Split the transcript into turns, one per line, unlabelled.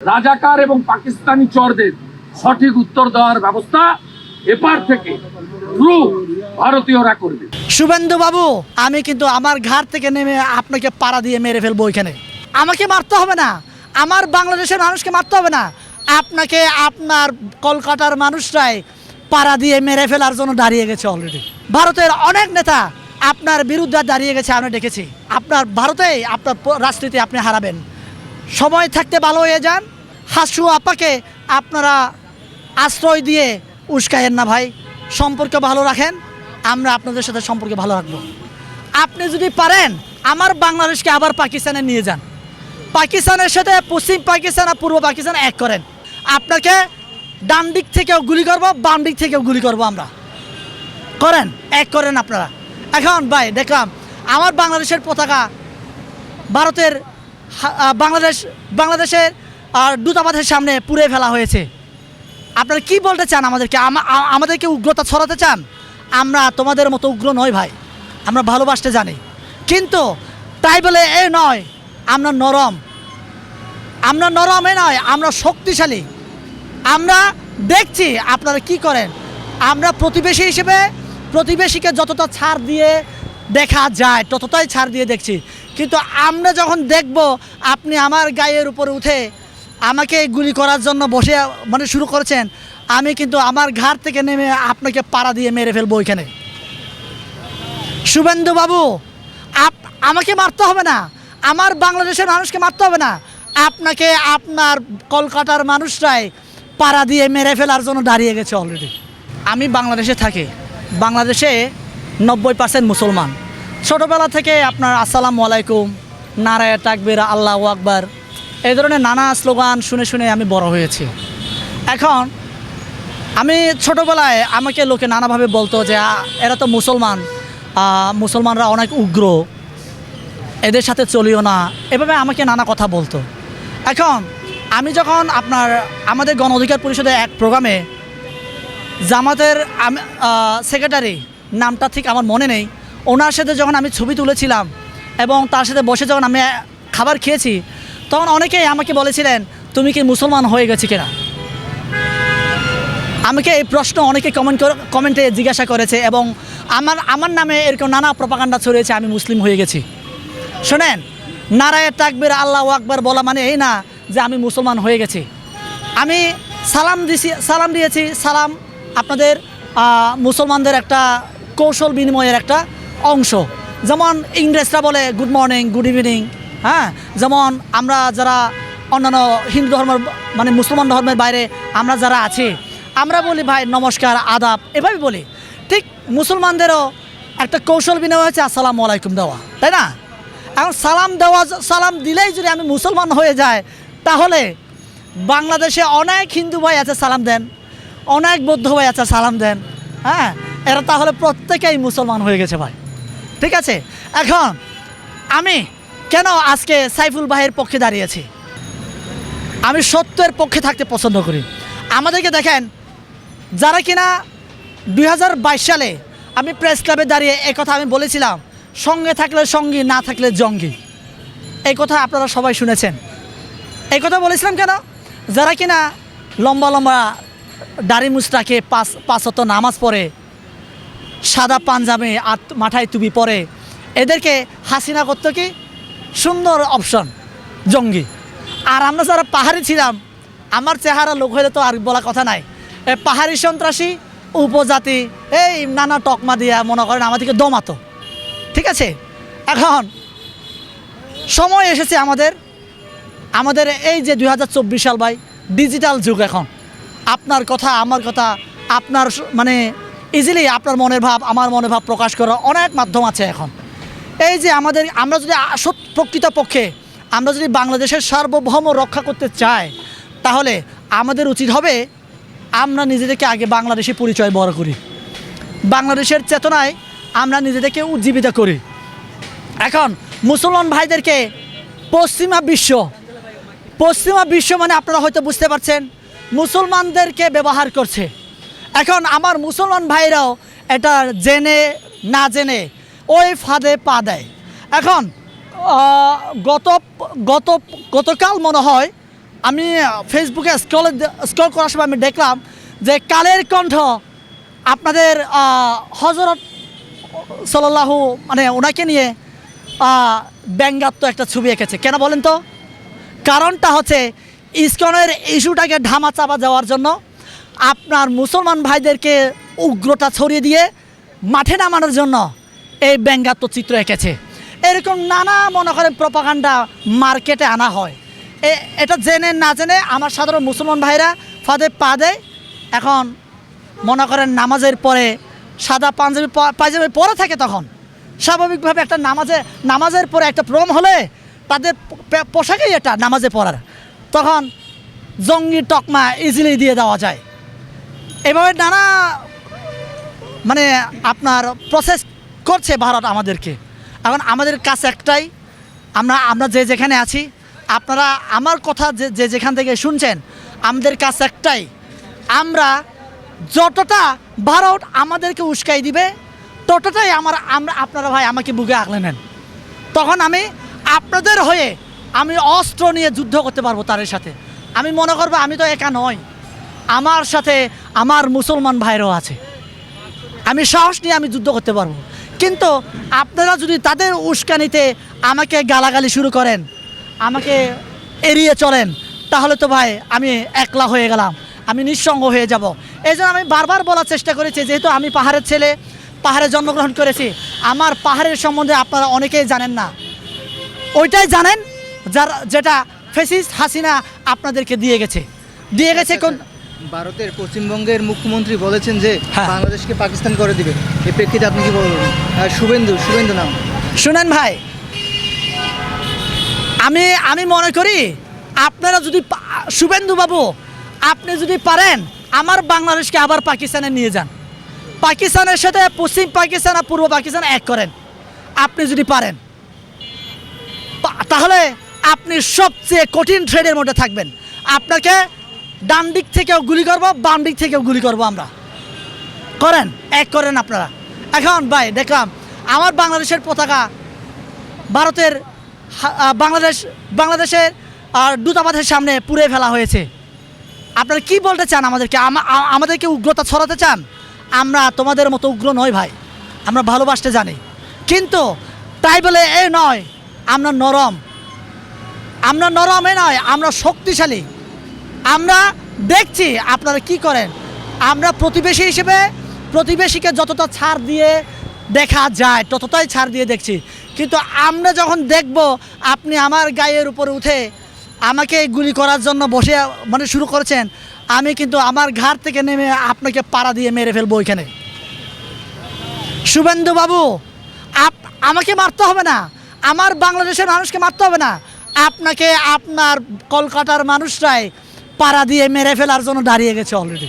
রাজাকার এবং পাকিস্তানি চরদের সঠিক উত্তর দেওয়ার ব্যবস্থা এপার থেকে ভারতীয়রা করবে
শুভেন্দু বাবু আমি কিন্তু আমার থেকে নেমে আপনাকে পাড়া দিয়ে মেরে ফেলব ওইখানে আমাকে মারতে হবে না। আমার বাংলাদেশের মানুষকে মারতে হবে না। আপনাকে আপনার কলকাতার মানুষরাই পাড়া দিয়ে মেরে ফেলার জন্য দাঁড়িয়ে গেছে অলরেডি ভারতের অনেক নেতা আপনার বিরুদ্ধে দাঁড়িয়ে গেছে আমরা দেখেছি। আপনার ভারতে আপনার রাজনীতি আপনি হারাবেন। সময় থাকতে ভালো হয়ে যান। হাসু আপাকে আপনারা আশ্রয় দিয়ে উস্কায়েন না ভাই। সম্পর্ক ভালো রাখেন, আমরা আপনাদের সাথে সম্পর্ক ভালো রাখব। আপনি যদি পারেন, আমার বাংলাদেশকে আবার পাকিস্তানে নিয়ে যান। পাকিস্তানের সাথে পশ্চিম পাকিস্তান আর পূর্ব পাকিস্তান এক করেন। আপনাকে ডান দিক থেকেও গুলি করব, বাম দিক থেকেও গুলি করব আমরা। করেন, এক করেন আপনারা। এখন ভাই, দেখলাম, আমার বাংলাদেশের পতাকা ভারতের বাংলাদেশ বাংলাদেশের আহ, দূতাবাসের সামনে পুড়ে ফেলা হয়েছে। আপনারা কি বলতে চান আমাদেরকে? আমাদেরকে উগ্রতা ছড়াতে চান? আমরা তোমাদের মতো উগ্র নয় ভাই। আমরা ভালোবাসতে জানি। কিন্তু তাই বলে এ নয় আমরা নরম। আমরা নরম এ নয় আমরা শক্তিশালী। আমরা দেখছি আপনারা কি করেন। আমরা প্রতিবেশী হিসেবে প্রতিবেশীকে যতটা ছাড় দিয়ে দেখা যায় ততটাই ছাড় দিয়ে দেখছি। কিন্তু আমরা যখন দেখব আপনি আমার গায়ের উপরে উঠে আমাকে গুলি করার জন্য বসে মানে শুরু করেছেন, আমি কিন্তু আমার ঘাট থেকে নেমে আপনাকে পাড়া দিয়ে মেরে ফেলব ওইখানে। শুভেন্দু বাবু, আপ, আমাকে মারতে হবে না। আমার বাংলাদেশের মানুষকে মারতে হবে না। আপনাকে আপনার কলকাতার মানুষরাই পাড়া দিয়ে মেরে ফেলার জন্য দাঁড়িয়ে গেছে অলরেডি আমি বাংলাদেশে থাকি। বাংলাদেশে নব্বই পার্সেন্ট মুসলমান। ছোটোবেলা থেকে আপনার আসসালামু আলাইকুম, নারায় তাকবির, আল্লাহ আকবার। এই ধরনের নানা স্লোগান শুনে শুনে আমি বড় হয়েছি। এখন আমি ছোটোবেলায় আমাকে লোকে নানাভাবে বলতো যে এরা তো মুসলমান। মুসলমানরা অনেক উগ্র। এদের সাথে চলিও না। এভাবে আমাকে নানা কথা বলতো। এখন আমি যখন আপনার আমাদের গণ অধিকার পরিষদের এক প্রোগ্রামে জামাতের সেক্রেটারি, নামটা ঠিক আমার মনে নেই ওনার সাথে যখন আমি ছবি তুলেছিলাম এবং তার সাথে বসে যখন আমি খাবার খেয়েছি, তখন অনেকেই আমাকে বলেছিলেন, তুমি কি মুসলমান হয়ে গেছি কিনা? আমাকে এই প্রশ্ন অনেকে কমেন্ট কমেন্টে জিজ্ঞাসা করেছে এবং আমার আমার নামে এরকম নানা প্রপাগান্ডা ছড়িয়েছে, আমি মুসলিম হয়ে গেছি। শোনেন, নারায় তাকবির, আল্লাহ আকবার বলা মানে এই না যে আমি মুসলমান হয়ে গেছি। আমি সালাম দিছি, সালাম দিয়েছি, সালাম আপনাদের মুসলমানদের একটা কৌশল বিনিময়ের একটা অংশ। যেমন ইংরেজরা বলে গুড মর্নিং গুড ইভিনিং হ্যাঁ? যেমন আমরা যারা অন্যান্য হিন্দু ধর্মের মানে মুসলমান ধর্মের বাইরে আমরা যারা আছি, আমরা বলি, ভাই, নমস্কার, আদাব। এভাবে বলি। ঠিক মুসলমানদেরও একটা কৌশল বিনিময় হচ্ছে আসসালামু আলাইকুম দেওয়া। তাই না? এখন সালাম দেওয়া, সালাম দিলেই যদি আমি মুসলমান হয়ে যায় তাহলে বাংলাদেশে অনেক হিন্দু ভাই আছে, সালাম দেন। অনেক বৌদ্ধ ভাই আছে, সালাম দেন। হ্যাঁ? এরা তাহলে প্রত্যেকেই মুসলমান হয়ে গেছে, ভাই। ঠিক আছে? এখন, আমি কেন আজকে সাইফুল ভাইয়ের পক্ষে দাঁড়িয়েছি? আমি সত্যের পক্ষে থাকতে পছন্দ করি। আমাদেরকে দেখেন, যারা কিনা দু হাজার বাইশ সালে আমি প্রেস ক্লাবে দাঁড়িয়ে এই কথা আমি বলেছিলাম, সঙ্গে থাকলে সঙ্গী, না থাকলে জঙ্গি। এই কথা আপনারা সবাই শুনেছেন। এই কথা বলেছিলাম কেন? যারা কিনা লম্বা লম্বা দাড়ি মুস্তাকে পাঁচ পাঁচত নামাজ পড়ে সাদা পাঞ্জাবে আর মাথায় টুপি পরে। এদেরকে হাসিনা করতো কি? সুন্দর অপশন জঙ্গি। আর আমরা যারা পাহাড়ি ছিলাম, আমার চেহারা লোক হলে তো আর বলা কথা নাই। এ পাহাড়ি সন্ত্রাসী, উপজাতি, এই নানা টকমা দিয়া মনে করেন আমাদেরকে দমাতো। ঠিক আছে? এখন সময় এসেছে আমাদের আমাদের এই যে দু হাজার চব্বিশ সাল ভাই ডিজিটাল যুগ এখন। আপনার কথা, আমার কথা, আপনার মানে ইজিলি আপনার মনের ভাব, আমার মনের ভাব প্রকাশ করার অনেক মাধ্যম আছে এখন। এই যে আমাদের, আমরা যদি প্রকৃতপক্ষে আমরা যদি বাংলাদেশের সার্বভৌম রক্ষা করতে চাই, তাহলে আমাদের উচিত হবে আমরা নিজেদেরকে আগে বাংলাদেশে পরিচয় বড় করি। বাংলাদেশের চেতনায় আমরা নিজেদেরকে উজ্জীবিত করি। এখন মুসলমান ভাইদেরকে পশ্চিমা বিশ্ব পশ্চিমা বিশ্ব মানে আপনারা হয়তো বুঝতে পারছেন, মুসলমানদেরকে ব্যবহার করছে। এখন আমার মুসলমান ভাইরাও এটা জেনে না জেনে ওই ফাঁদে পা দেয়। এখন গত গত, গতকাল মনে হয় আমি ফেসবুকে স্ক্রল স্ক্রল করার সময় আমি দেখলাম যে কালের কণ্ঠ আপনাদের হজরত সাল্লাল্লাহু মানে ওনাকে নিয়ে ব্যঙ্গাত্ম একটা ছবি এঁকেছে। কেন বলেন তো? কারণটা হচ্ছে ইস্কনের ইস্যুটাকে ধামা চাপা দেওয়ার জন্য আপনার মুসলমান ভাইদেরকে উগ্রতা ছড়িয়ে দিয়ে মাঠে নামানোর জন্য এই ব্যঙ্গাত্ম চিত্র এঁকেছে। এরকম নানা মনে করেন প্রপাগান্ডা মার্কেটে আনা হয়। এ- এটা জেনে না জেনে আমার সাধারণ মুসলমান ভাইরা ফাঁদে পা দেয়। এখন মনে করেন নামাজের পরে সাদা পাঞ্জাবি পাঞ্জাবি পরে থাকে তখন। স্বাভাবিকভাবে একটা নামাজে, নামাজের পরে একটা প্রোগ্রাম হলে তাদের পোশাকেই এটা নামাজে পড়ার। তখন জঙ্গি টকমা ইজিলি দিয়ে দেওয়া যায়। এভাবে নানা মানে আপনার প্রসেস করছে ভারত আমাদেরকে। এখন আমাদের কাছে একটাই, আমরা আমরা যে যেখানে আছি, আপনারা আমার কথা যে যেখান থেকে শুনছেন, আমাদের কাছে একটাই, আমরা যতটা ভারত আমাদেরকে উস্কাই দিবে, ততটাই আমার, আমরা, আপনারা ভাই আমাকে বুকে আগলে নেন। তখন আমি আপনাদের হয়ে আমি অস্ত্র নিয়ে যুদ্ধ করতে পারব তাদের সাথে। আমি মনে করব আমি তো একা নই। আমার সাথে আমার মুসলমান ভাইরাও আছে। আমি সাহস নিয়ে আমি যুদ্ধ করতে পারব। কিন্তু আপনারা যদি তাদের উস্কানিতে আমাকে গালাগালি শুরু করেন, আমাকে এড়িয়ে চলেন, তাহলে তো ভাই আমি একলা হয়ে গেলাম, আমি নিঃসঙ্গ হয়ে যাব। এই আমি বারবার বলার চেষ্টা করেছি, যেহেতু আমি পাহাড়ের ছেলে, পাহাড়ে জন্মগ্রহণ করেছি, আমার পাহাড়ের সম্বন্ধে আপনারা অনেকেই জানেন না। ওইটাই জানেন, যার যেটা ফেসিস হাসিনা আপনাদেরকে দিয়ে গেছে। দিয়ে গেছে কোন
ভারতের পশ্চিমবঙ্গের মুখ্যমন্ত্রী বলেছেন যে
হ্যাঁ।
বাংলাদেশকে পাকিস্তান করে দিবে। এই প্রেক্ষিতে আপনি কি বলবেন? শুভেন্দু শুভেন্দু নাম।
শুনেন ভাই আমি আমি মনে করি আপনারা যদি শুভেন্দু বাবু আপনি যদি পারেন আমার বাংলাদেশকে আবার পাকিস্তানে নিয়ে যান। পাকিস্তানের সাথে পশ্চিম পাকিস্তান আর পূর্ব পাকিস্তান এক করেন। আপনি যদি পারেন তাহলে আপনি সবচেয়ে কঠিন ট্রেডের মধ্যে থাকবেন। আপনাকে ডান দিক থেকেও গুলি করব বাম দিক থেকেও গুলি করব আমরা। করেন? এক করেন আপনারা। এখন ভাই দেখলাম আমার বাংলাদেশের পতাকা ভারতের বাংলাদেশ বাংলাদেশের আহ, দূতাবাসের সামনে পুড়ে ফেলা হয়েছে। আপনারা কি বলতে চান আমাদেরকে? আমাদেরকে উগ্রতা ছড়াতে চান? আমরা তোমাদের মতো উগ্র নয় ভাই। আমরা ভালোবাসতে জানি। কিন্তু তাই বলে এ নয় আমরা নরম। আমরা নরম নয় আমরা শক্তিশালী। আমরা দেখছি আপনারা কি করেন। আমরা প্রতিবেশী হিসেবে প্রতিবেশীকে যতটা ছাড় দিয়ে দেখা যায়, ততটাই ছাড় দিয়ে দেখছি। কিন্তু আমরা যখন দেখব আপনি আমার গায়ের উপরে উঠে আমাকে গুলি করার জন্য বসে মানে শুরু করেছেন, আমি কিন্তু আমার ঘাট থেকে নেমে আপনাকে পাড়া দিয়ে মেরে ফেলব ওইখানে। শুভেন্দু বাবু, আপ, আমাকে মারতে হবে না। আমার বাংলাদেশের মানুষকে মারতে হবে না। আপনাকে আপনার কলকাতার মানুষরাই পাড়া দিয়ে মেরে ফেলার জন্য দাঁড়িয়ে গেছে অলরেডি